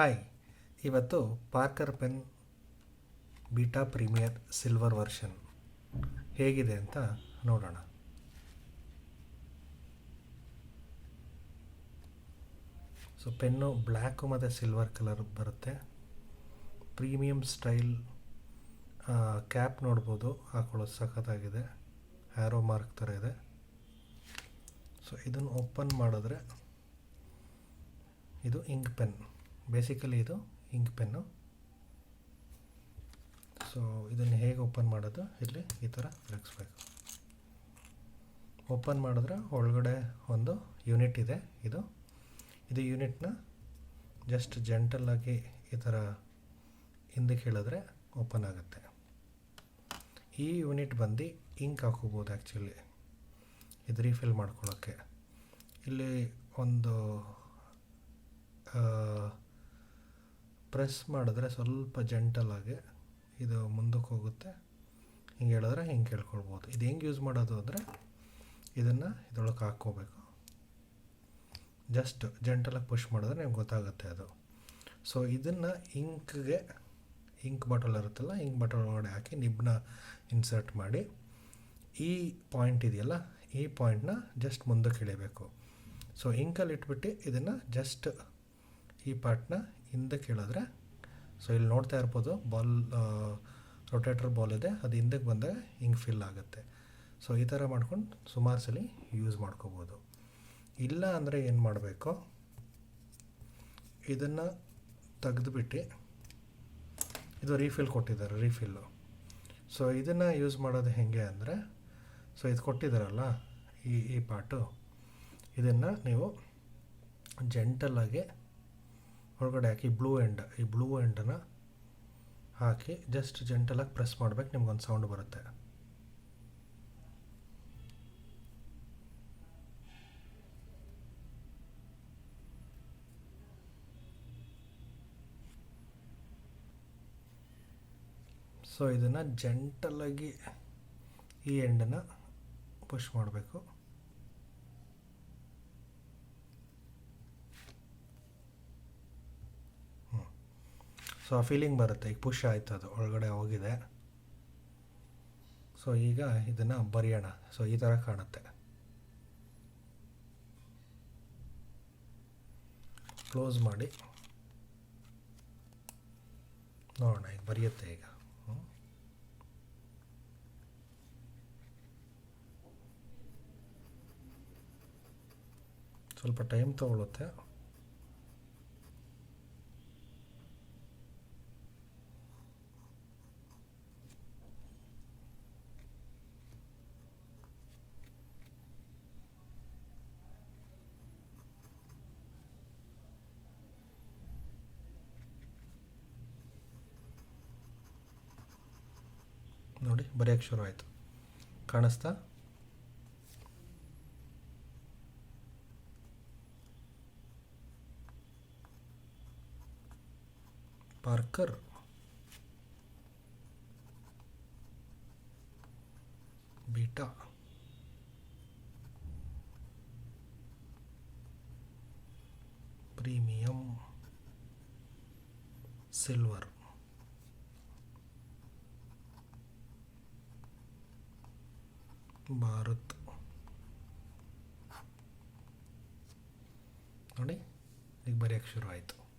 Hi ಇವತ್ತು Parker pen beta premier silver version ಹೇಗಿದೆ ಅಂತ ನೋಡೋಣ. ಸೊ ಪೆನ್ನು ಬ್ಲ್ಯಾಕು ಮತ್ತು ಸಿಲ್ವರ್ ಕಲರ್ ಬರುತ್ತೆ. ಪ್ರೀಮಿಯಂ ಸ್ಟೈಲ್ ಕ್ಯಾಪ್ ನೋಡ್ಬೋದು. ಹಾಕೊಳ್ಳೋದು ಸಖತ್ತಾಗಿದೆ. ಹ್ಯಾರೋ ಮಾರ್ಕ್ ಥರ ಇದೆ. ಸೊ ಇದನ್ನು ಓಪನ್ ಮಾಡಿದ್ರೆ ಇದು ಇಂಕ್ ಪೆನ್ ಬೇಸಿಕಲಿ ಇದು ಇಂಕ್ ಪೆನ್ನು ಸೊ ಇದನ್ನು ಹೇಗೆ ಓಪನ್ ಮಾಡೋದು? ಇಲ್ಲಿ ಈ ಥರ ತಿರುಗಿಸ್ಬೇಕು ಓಪನ್ ಮಾಡಿದ್ರೆ ಒಳಗಡೆ ಒಂದು ಯೂನಿಟ್ ಇದೆ ಇದು. ಇದು ಯೂನಿಟ್ನ ಜಸ್ಟ್ ಜೆಂಟಲಾಗಿ ಈ ಥರ ಹಿಂದಕ್ಕೆ ಹೇಳಿದ್ರೆ ಓಪನ್ ಆಗುತ್ತೆ. ಈ ಯೂನಿಟ್ ಬಂದು ಇಂಕ್ ಹಾಕೋಬೋದು ಆ್ಯಕ್ಚುಲಿ ಇದು ರೀಫಿಲ್ ಮಾಡ್ಕೊಳ್ಳೋಕ್ಕೆ. ಇಲ್ಲಿ ಒಂದು ಪ್ರೆಸ್ ಮಾಡಿದ್ರೆ ಸ್ವಲ್ಪ ಜೆಂಟಲಾಗಿ ಇದು ಮುಂದಕ್ಕೆ ಹೋಗುತ್ತೆ. ಹಿಂಗೆ ಹೇಳಿದ್ರೆ ಹಿಂಗೆ ಕೇಳ್ಕೊಳ್ಬೋದು. ಇದು ಹೆಂಗೆ ಯೂಸ್ ಮಾಡೋದು ಅಂದರೆ ಇದನ್ನು ಇದ್ರೊಳಗೆ ಹಾಕ್ಕೋಬೇಕು. ಜಸ್ಟ್ ಜೆಂಟಲಾಗಿ ಪುಷ್ ಮಾಡಿದ್ರೆ ನಿಮ್ಗೆ ಗೊತ್ತಾಗುತ್ತೆ ಅದು. ಸೊ ಇದನ್ನು ಇಂಕ್ಗೆ ಇಂಕ್ ಬಾಟಲ್ ಇರುತ್ತಲ್ಲ ಇಂಕ್ ಬಾಟಲ್ ಒಳಗಡೆ ಹಾಕಿ ನಿಬ್ನ ಇನ್ಸರ್ಟ್ ಮಾಡಿ. ಈ ಪಾಯಿಂಟ್ ಇದೆಯಲ್ಲ, ಈ ಪಾಯಿಂಟ್ನ ಜಸ್ಟ್ ಮುಂದಕ್ಕೆ ಇಳಿಬೇಕು ಸೊ ಇಂಕಲ್ಲಿ ಇಟ್ಬಿಟ್ಟು ಇದನ್ನು ಜಸ್ಟ್ ಈ ಪಾರ್ಟ್ನ ಹಿಂದಕ್ಕೆ ಹೇಳಿದ್ರೆ ಸೊ ಇಲ್ಲಿ ನೋಡ್ತಾ ಇರ್ಬೋದು ಬಾಲ್ ರೊಟೇಟರ್ ಬಾಲ್ ಇದೆ, ಅದು ಹಿಂದಕ್ಕೆ ಬಂದಾಗ ಹಿಂಗೆ ಫಿಲ್ ಆಗುತ್ತೆ. ಸೊ ಈ ಥರ ಮಾಡ್ಕೊಂಡು ಸುಮಾರು ಸಲ ಯೂಸ್ ಮಾಡ್ಕೋಬೋದು. ಇಲ್ಲ ಅಂದರೆ ಏನು ಮಾಡಬೇಕು? ಇದನ್ನು ತೆಗೆದುಬಿಟ್ಟು ಇದು ರೀಫಿಲ್ ಕೊಟ್ಟಿದ್ದಾರೆ ರೀಫಿಲ್ಲು ಸೊ ಇದನ್ನು ಯೂಸ್ ಮಾಡೋದು ಹೇಗೆ ಅಂದರೆ ಸೊ ಇದು ಕೊಟ್ಟಿದ್ದಾರಲ್ಲ ಈ ಈ ಪಾಟು, ಇದನ್ನು ನೀವು ಜೆಂಟಲಾಗಿ ಒಳಗಡೆ ಹಾಕಿ ಬ್ಲೂ ಎಂಡ್ ಈ ಬ್ಲೂ ಎಂಡನ್ನು ಹಾಕಿ ಜಸ್ಟ್ ಜೆಂಟಲಾಗಿ ಪ್ರೆಸ್ ಮಾಡ್ಬೇಕು ನಿಮ್ಗೊಂದು ಸೌಂಡ್ ಬರುತ್ತೆ. ಸೊ ಇದನ್ನು ಜೆಂಟಲಾಗಿ ಈ ಎಂಡನ್ನು ಪುಷ್ ಮಾಡಬೇಕು. ಸೊ ಆ ಫೀಲಿಂಗ್ ಬರುತ್ತೆ. ಈಗ ಪುಷ್ ಆಯಿತು ಅದು. ಒಳಗಡೆ ಹೋಗಿದೆ. ಸೊ ಈಗ ಇದನ್ನು ಬರೆಯೋಣ. ಸೊ ಈ ಥರ ಕಾಣುತ್ತೆ. ಕ್ಲೋಸ್ ಮಾಡಿ. ನೋಡೋಣ. ಈಗ ಬರೆಯುತ್ತೆ ಈಗ. ಸ್ವಲ್ಪ ಟೈಮ್ ತಗೊಳುತ್ತೆ. ನೋಡಿ ಬರೆಯೋಕ್ಕೆ ಶುರು ಆಯಿತು. ಕಾಣಿಸ್ತಾ? Parker. Beta. Premium. Silver. Bharat. ನೋಡಿ ಈಗ ಬರೆಯೋಕ್ಕೆ ಶುರು ಆಯಿತು